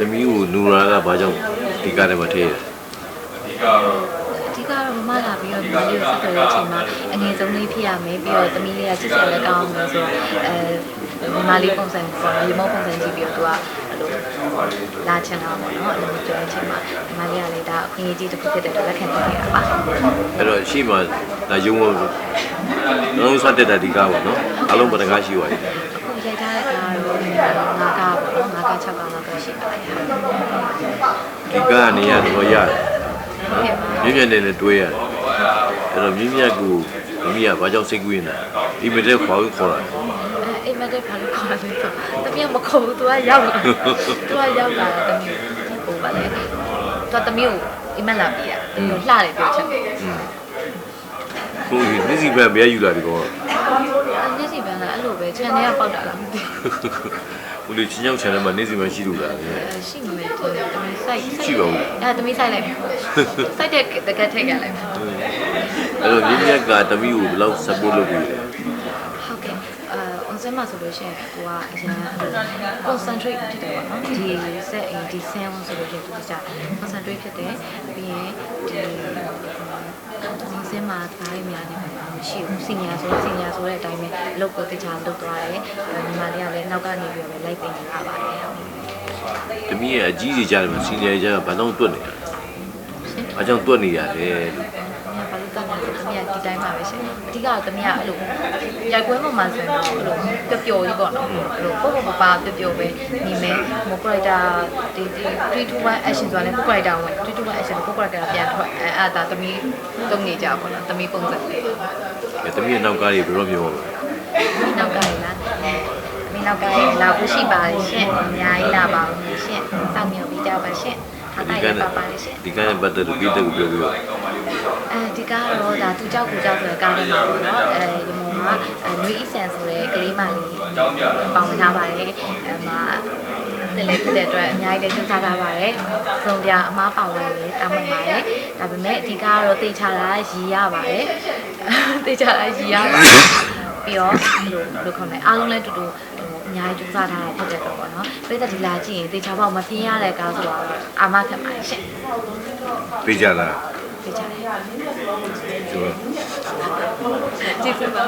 သမီးကိုနူရာကဘာကြောင့်ဒီကားထဲမှာထည့်ရလဲအဓိကတော့မမလာပြီးတော့ဒီလေးကိုဆက်သွယ်တဲ့အချိန်မှာအငယ်ဆုံးလေးဖြစ်ရမယ်ပြီးတော့သမီးလေးကချစ်စရာလည်းကောင်းအောင်လို့ဆိုတော့အဲမမလေးပုံစံပေါ့နော်ရေမောပုံစံကြည့်ပြီးတော့သူကအဲ့လိုလာချင်တာပေါ့နော်အဲ့လိုမျိုးပြောတဲ့အချိန်မှာမမလေးကလည်းဒါအခွင့်အရေးကြီးတစ်ခုဖြစ်တဲ့အတွက်လက်ခံပေးရပါအဲ့တော့ရှေ့မှာဒါရုံမလုံးစတက်တာဒီကားပေါ့နော်အလုံးပတကားရှိသွားပြီအခုရိုက်ထားတဲ့ကားတော့ငါး ကောင်6ကောင်တော့ရှိပါတယ်။ဒီကနေရတော့ရတယ်မြင့်မြတ်နဲ့လည်းတွဲရတယ်အဲ့တော့မြင့်မြတ်ကိုမမီးကဘာကြောင့်စိတ်ကူးနေတာဒီမတဲ့ခေါ်ခေါ်တာအဲအိမ်မတဲ့ဘာလို့ခေါ်လဲဆိုတမီးကမခေါ်ဘူးသူကရောက်လာသူကရောက်လာတမီးဟိုပါလေသူကတမီးကိုအိမ်မလာပြရတမီးကိုလှတယ်ပြောချင်တယ်ဟုတ်ပြီနေ့စီဘန်ဘယ်ယူလာဒီကောနေ့စီဘန်ကအဲ့လိုပဲခြံထဲကပေါက်တာလားမသိဘူး ဦးလေးချင်းချောင်း channel မှာနေစီမရှိလို့လားဘူးအဲရှိနေတယ်တမီး site ရှိပါဘူးအဲတမီး site လိုက်မယ် site တဲ့တကက်ထည့်ကြလိုက်မယ်အဲ့တော့မြင့်မြတ်ကသမီးကိုဘယ်လောက် support လုပ်ပြီးလဲဟုတ်ကဲ့အဲ on set မှာဆိုလို့ရှိရင်ကိုကအရင် concentrate ဖြစ်တယ်ပေါ့နော်ဒီ set အင်းဒီ sound ဆိုလို့ရှိရင်သူက concentrate ဖြစ်တယ်ပြီးရင်ဒီ on set မှာဒါရများနေမှာမရှိဘူး senior ဆို senior ဆိုတဲ့အတိုင်းပဲအလုပ်ကိုတခြားလုပ်သွားတယ်ညီမလေးကလည်းနောက်ကနေပြီးတော့ပဲလိုက်ပင်နေရပါတယ်ဟုတ်သမီးရဲ့အကြီးကြီးကြားတယ်မှာ senior ကြားကဘာတော့တွတ်နေရလဲအကြောင်းတွတ်နေရတယ်လို့။ ဘာလို့တောင်းလဲဆိုတော့တမီးကဒီတိုင်းပါပဲရှင်။အဓိကတော့တမီးကအဲ့လိုရိုက်ကွဲပေါ်မှာဆိုရင်တော့အဲ့လိုပျော်ပျော်ကြီးပေါ့နော်။အဲ့လိုပေါ့ပေါ့ပါပါပျော်ပျော်ပဲနေမယ်။မို့ character ဒီဒီ3 to 1 action ဆိုတာလည်းကို character ဝင်3 to 1 action ကို character ပြန်ထွက်အဲအဲ့ဒါတမီးတုံးနေကြပေါ့နော်။တမီးပုံစံလေး။အဲသမီးရဲ့နောက်ကားတွေဘယ်တော့ပြောမလဲနောက်ကလည်းလား။မင်းနောက်ကလည်းလာဖို့ရှိပါတယ်ရှင်။အများကြီးလာပါဦးရှင်။စောင့်မျှော်ပြီးကြပါရှင်။ အားတိုင်းပါပါလေရှင်။ဒီကနေ့ပတ်သက်လို့ပြီးတဲ့ကိုပြောပြီးတော့အဲဒီကားတော့ဒါသူကြောက်ကိုကြောက်ဆိုတဲ့ကားလေးပါပေါ့နော်အဲဒီမောင်ကအဲနွေးအီဆန်ဆိုတဲ့ကလေးမလေးပေါင်ထားပါတယ်အဲမှာတယ်လေဖြစ်တဲ့အတွက်အများကြီးလည်းစူးစမ်းထားပါတယ်။ဆုံးပြအမားပေါင်လေးလေးတာမှန်ပါတယ်။ဒါပေမဲ့ဒီကားကတော့တေချာတာရည်ရပါတယ်။တေချာတာရည်ရပါတယ်။ ပြီးတော့ဘယ်လိုဘယ်လိုခေါ်မလဲအားလုံးလည်းတူတူဟိုအများကြီးစူးစမ်းထားတာဖြစ်တဲ့တော့ပေါ့နော်။ပြည်သက်ဒီလာကြည့်ရင်တေချာပေါက်မပြင်းရတဲ့ကားဆိုတော့အာမခံပါတယ်ရှင်ပြေးကြလား။တေချာတယ်ဆိုတော့။ကျေးဇူးပါ